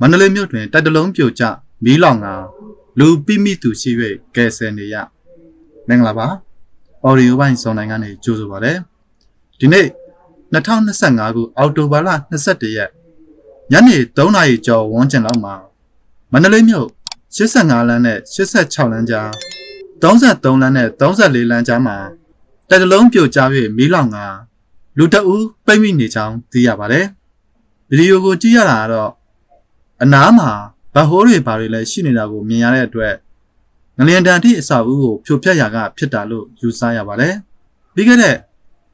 မန္တလေးမြို့တွင်တိုက်တလုံးပြိုကျမီးလောင်ကလူပိမိသူရှိ၍ကယ်ဆယ်နေရမင်္ဂလာပါအော်ဒီယိုပိုင်းစုံတိုင်းကနေကြိုဆိုပါရစေဒီနေ့2025ခုအောက်တိုဘာလ21ရက်ညနေ3နာရီကျော်ဝန်းကျင်လောက်မှာမန္တလေးမြို့85လမ်းနဲ့86လမ်းကြား33လမ်းနဲ့34လမ်းကြားမှာတိုက်တလုံးပြိုကျ၍မီးလောင်ကလူတအူးပိတ်မိနေကြောင်းသိရပါတယ်ဗီဒီယိုကိုကြည့်ရတာကတော့ အနားမှာဗဟိုးတွေဘာတွေလဲရှိနေတာကိုမြင်ရတဲ့အတွက်ငလျင်တန်တိအစာအုပ်ကိုဖြိုဖျက်ရာကဖြစ်တာလို့ယူဆရပါတယ်ပြီးခဲ့တဲ့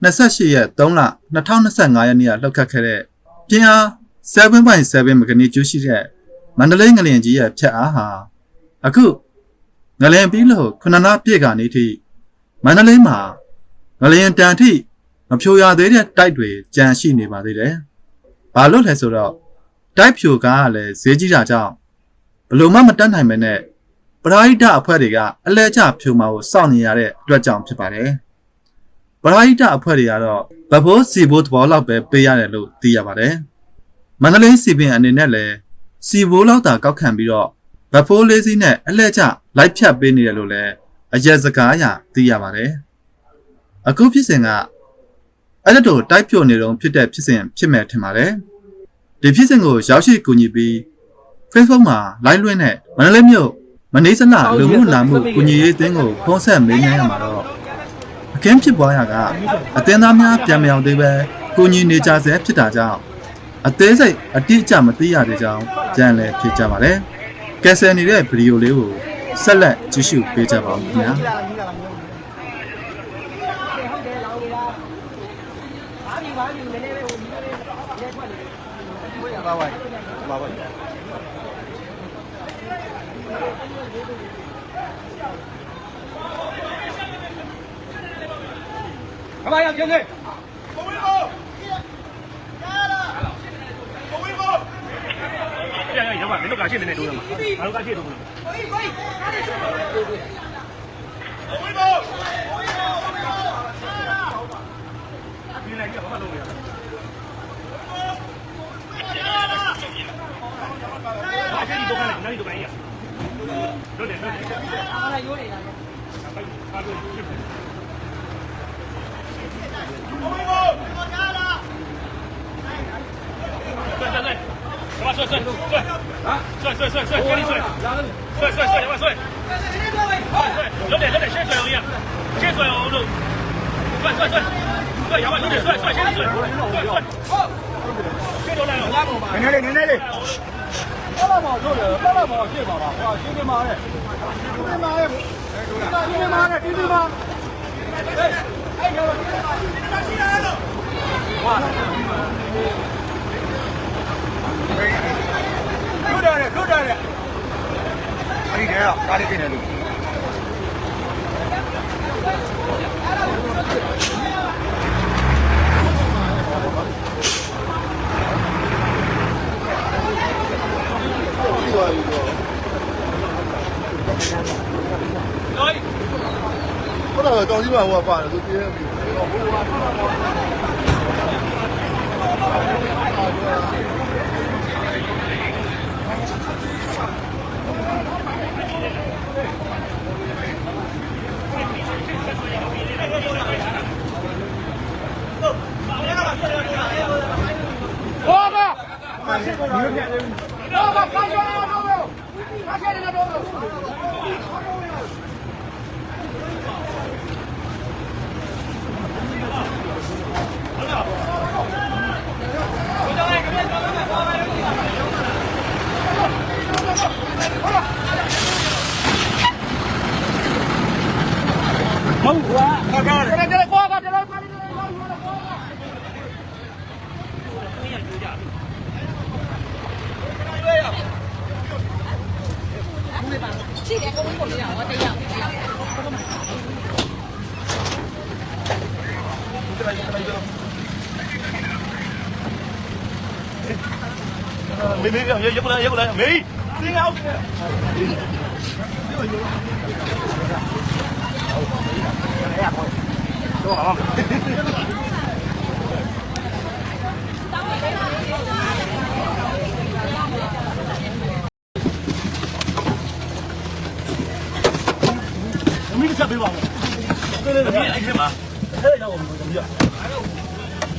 28ရက်3လ2025ရက်နေ့ကလှုပ်ခတ်ခဲ့တဲ့ပြင်းအား7.7မဂနီကျူရှိတဲ့မန္တလေးငလျင်ကြီးရဲ့ဖြတ်အားဟာအခုငလျင်ပြီးလို့ခုနနာပြည့်ကနေထိမန္တလေးမှာငလျင်တန်ထိမဖြိုရသေးတဲ့တိုက်တွေကြံရှိနေပါသေးတယ်။ဘာလို့လဲဆိုတော့ တိုက်ဖြိုကားကလည်းဈေးကြီးတာကြောင့်ဘလို့မှမတတ်နိုင်မနဲ့ပရာဟိတအဖွဲ့တွေကအလဲကျဖြိုမှာကိုစောင့်နေရတဲ့အတွက်ကြောင့်ဖြစ်ပါတယ်။ပရာဟိတအဖွဲ့တွေကတော့ဗဘိုးစီဘိုးသဘောလောက်ပဲပေးရတယ်လို့သိရပါတယ်။မန္တလေးစီပင်အနေနဲ့လည်းစီဘိုးလောက်တာကောက်ခံပြီးတော့ဗဖိုးလေးစီးနဲ့အလဲကျလိုက်ဖြတ်ပေးနေတယ်လို့လည်းအရက်စကားအရသိရပါတယ်။အခုဖြစ်စဉ်ကအဲ့ဒါတို့တိုက်ပြိုနေတော့ဖြစ်တဲ့ဖြစ်စဉ်ဖြစ်မဲ့ထင်ပါတယ်။ ဒီဖြစ်စဉ်ကိုရောက်ရှိကူညီပြီး Facebook မှာ live လွှင့်တဲ့မန္တလေးမြို့မနေစလလူမှုနာမှုကူညီရေးအသင်းကိုဖုန်းဆက်မေးမြန်းရမှာတော့အခင်းဖြစ်ပွားရာကအသင်းသားများပြန်မရောက်သေးပဲကူညီနေကြဆဲဖြစ်တာကြောင့်အသေးစိတ်အတိအကျမသိရသေးကြောင်းကြံလည်းဖြစ်ကြပါတယ်။ကယ်ဆယ်နေတဲ့ဗီဒီယိုလေးကိုဆက်လက်ကြည့်ရှုပေးကြပါဦးခင်ဗျာ။干 Давай. Давай. Давай, я бегаю. Помыло! Яра! Помыло! Ya, ya, ya, va, menos caché, nene, tú, ¿no? Algo caché, tú, ¿no? Voy, voy, dale, 啊！对对对！农民工回家了。在在在！快快快快快！啊！快快快快快！全力追！快快快点快追！快快快！兄弟兄弟，先追容易啊，先追容易。快快快！快有没兄弟追追先追，快快快！好，先追来了。你那里你那里！八大堡都有，八大堡最棒了，兄弟们哎，兄弟们哎。 ဒီမှာနဲ့ဒီမှာအဲ့ရောဒီမှာဒီမှာရှိရလို့ဟာလွတ်တယ်လွတ်တယ်အဲ့ဒီတည်းကကားလေးပြင်တယ်လို့ ဟုတ်တယ်တောင်ကြီးမှာဟိုကပါတယ်သူပြင်းပြီဘောကဒီလိုပြဘောကကာကျော်တော့တော့ကာကျော်နေတော့蒙 mi mi mi giúp lên giúp lên mi tiếng không Đúng không?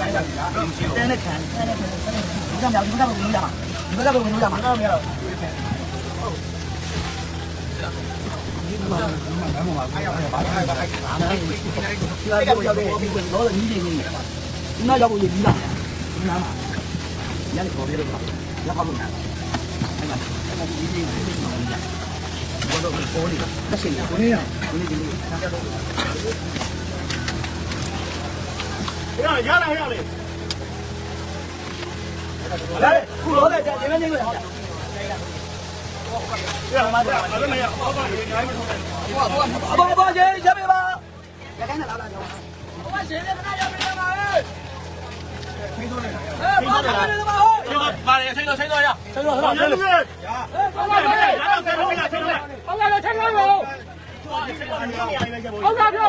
တဲနဲ့ခံတဲနဲ့ခံဒီကမြောက်ဒီကဘယ်ဝင်ရမှာဒီကဘယ်ဝင်ရမှာတော့မရတော့ဒီကရောက်ရောက်တော့ဒီကတော့ညီနေနေဒီနောက်ရောက်ဖို့ရပြီးလားဒီနားမှာရန်ခေါ်ပြတော့ရောက်ပါလို့နားအဲ့မှာအဲ့မှာဒီဒီဒီမှာရဘောတော့ပေါ်နေတာတက်ရှင်ကိုနေရကိုနေဒီလိုဆက်ရတော့ ရရရရလေလာခုလောလေကြာဒီမနေလို့ရမသားမလည်းမရဘာဘာရေးနိုင်မလို့ဘာဘာဘာဘာရေးရပြီပါရခိုင်နဲ့လာလာကြောင်းဘာရေးလည်းမနာရပြီပါဟဲ့ဖိတော့လေဟဲ့ဘာဘာလည်းမဟုတ်ပါလေဖိတော့ဖိတော့ရဖိတော့ဖိတော့ရဘာဘာဘာရတော့ဖိတော့ဖိတော့ဖိတော့ဟုတ်ကဲ့ဖိတော့ဖိတော့ဟုတ်ကဲ့ပြော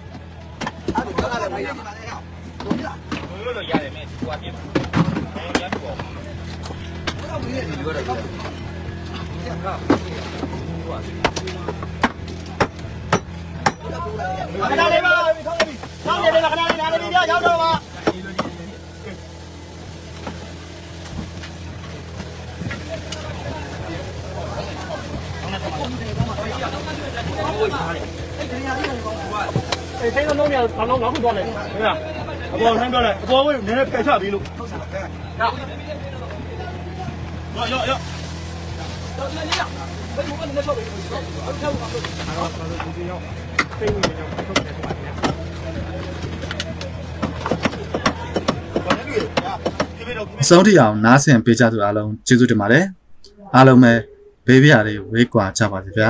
ရတယ်မင်းကွာပြင်းတယ်။ရပ်ပေါ့။တော့ဒီနေ့ဒီလိုတော့ဒီကပ်ကွာ။ခဏလေးပါမိခေါင်းလေး။ဆောင်းရတယ်ခဏလေးနားလေးပြရောက်တော့ပါ။ဟုတ်ကဲ့ပါ။အဲ့ဒီနေရာလေးကိုပေါ့။ အဲဆိုင်တော့လုံးမရဘာလုံးနောက်ခုသွားလဲဟုတ်လားအပေါ်ဆိုင်ပြောလဲအပေါ်ဝေးနည်းနည်းပယ်ချပြီးလို့ဟုတ်လားရောရောရောတော့နေရဘယ်လိုမှမလုပ်ဘူးအဲ့ဒါမှမလုပ်ဘူးအဲ့တော့ဘာလို့ဒီရောက်သိနေတယ်ထုတ်တယ်ပါဗျာစောတိအောင်နားဆင်ပေးကြသူအားလုံးကျေးဇူးတင်ပါတယ်အားလုံးပဲဘေးပြားလေးဝေးကွာကြပါစေဗျာ